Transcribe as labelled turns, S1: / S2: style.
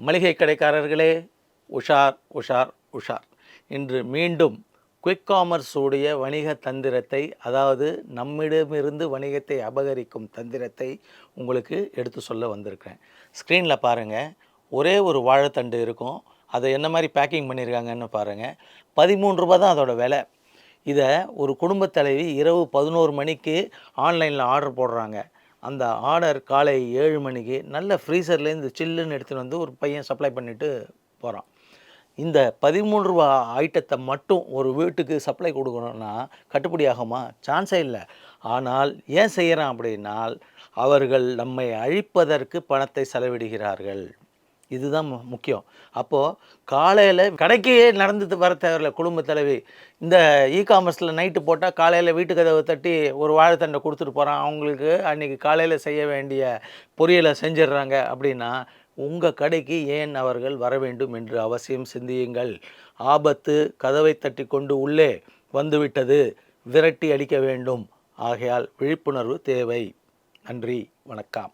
S1: மளிகை கடைக்காரர்களே உஷார் உஷார் உஷார். இன்று மீண்டும் குயிக் காமர்ஸ் உடைய வணிக தந்திரத்தை அதாவது நம்மிடமிருந்து வணிகத்தை அபகரிக்கும் தந்திரத்தை உங்களுக்கு எடுத்து சொல்ல வந்திருக்கிறேன். ஸ்க்ரீனில் பாருங்கள் ஒரே ஒரு வாழைத்தண்டு இருக்கும். அதை என்ன மாதிரி பேக்கிங் பண்ணியிருக்காங்கன்னு பாருங்கள் பதிமூணு ரூபா தான் அதோடய விலை. இதை ஒரு குடும்பத் தலைவி இரவு பதினோரு மணிக்கு ஆன்லைனில் ஆர்டர் போடுறாங்க. அந்த ஆர்டர் காலை ஏழு மணிக்கு நல்ல ஃப்ரீசர்லேருந்து சில்லுன்னு எடுத்துகிட்டு வந்து ஒரு பையன் சப்ளை பண்ணிட்டு போகிறான் இந்த பதிமூணு ரூபா ஐட்டத்தை மட்டும் ஒரு வீட்டுக்கு சப்ளை கொடுக்கணும்னா கட்டுப்படி ஆகுமா? சான்ஸே இல்லை. ஆனால் ஏன் செய்கிறான் அப்படின்னால் அவர்கள் நம்மை அழிப்பதற்கு பணத்தை செலவிடுகிறார்கள். இதுதான் முக்கியம். அப்போது காலையில் கடைக்கே நடந்து வர தேவையில்ல குடும்ப தலைவி. இந்த இ காமர்ஸில் நைட்டு போட்டால் காலையில் வீட்டு கதவை தட்டி ஒரு வாழைத்தண்டை கொடுத்துட்டு போகிறான் அவங்களுக்கு அன்றைக்கி காலையில் செய்ய வேண்டிய பொரியலை செஞ்சிடுறாங்க அப்படின்னா உங்கள் கடைக்கு ஏன் அவர்கள் வர வேண்டும் என்று அவசியம் சிந்தியுங்கள். ஆபத்து கதவை தட்டி கொண்டு உள்ளே வந்துவிட்டது விரட்டி அடிக்க வேண்டும். ஆகையால் விழிப்புணர்வு தேவை. நன்றி வணக்கம்.